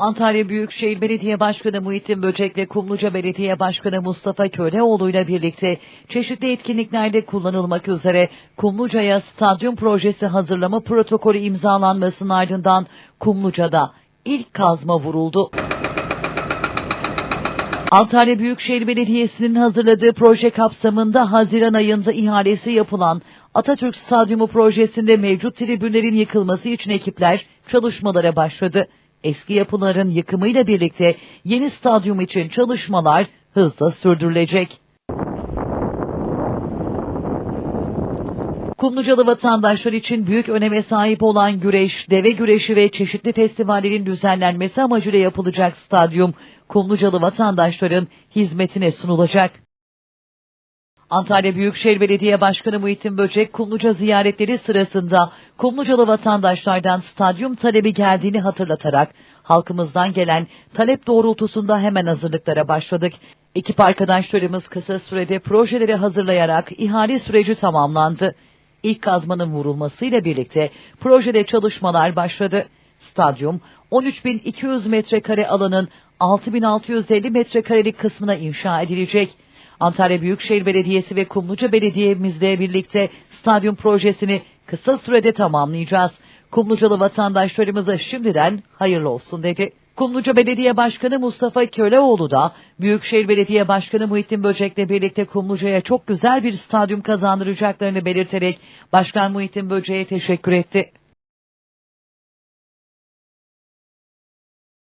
Antalya Büyükşehir Belediye Başkanı Muhittin Böcek ve Kumluca Belediye Başkanı Mustafa Köleoğlu ile birlikte çeşitli etkinliklerde kullanılmak üzere Kumluca'ya stadyum projesi hazırlama protokolü imzalanmasının ardından Kumluca'da ilk kazma vuruldu. Antalya Büyükşehir Belediyesi'nin hazırladığı proje kapsamında Haziran ayında ihalesi yapılan Atatürk Stadyumu projesinde mevcut tribünlerin yıkılması için ekipler çalışmalara başladı. Eski yapıların yıkımıyla birlikte yeni stadyum için çalışmalar hızla sürdürülecek. Kumlucalı vatandaşlar için büyük öneme sahip olan güreş, deve güreşi ve çeşitli festivallerin düzenlenmesi amacıyla yapılacak stadyum, Kumlucalı vatandaşların hizmetine sunulacak. Antalya Büyükşehir Belediye Başkanı Muhittin Böcek, Kumluca ziyaretleri sırasında Kumlucalı vatandaşlardan stadyum talebi geldiğini hatırlatarak, halkımızdan gelen talep doğrultusunda hemen hazırlıklara başladık. Ekip arkadaşlarımız kısa sürede projeleri hazırlayarak ihale süreci tamamlandı. İlk kazmanın vurulmasıyla birlikte projede çalışmalar başladı. Stadyum 13.200 metrekare alanın 6.650 metrekarelik kısmına inşa edilecek. Antalya Büyükşehir Belediyesi ve Kumluca Belediye'mizle birlikte stadyum projesini kısa sürede tamamlayacağız. Kumlucalı vatandaşlarımıza şimdiden hayırlı olsun dedi. Kumluca Belediye Başkanı Mustafa Köleoğlu da Büyükşehir Belediye Başkanı Muhittin Böcek'le birlikte Kumluca'ya çok güzel bir stadyum kazandıracaklarını belirterek Başkan Muhittin Böcek'e teşekkür etti.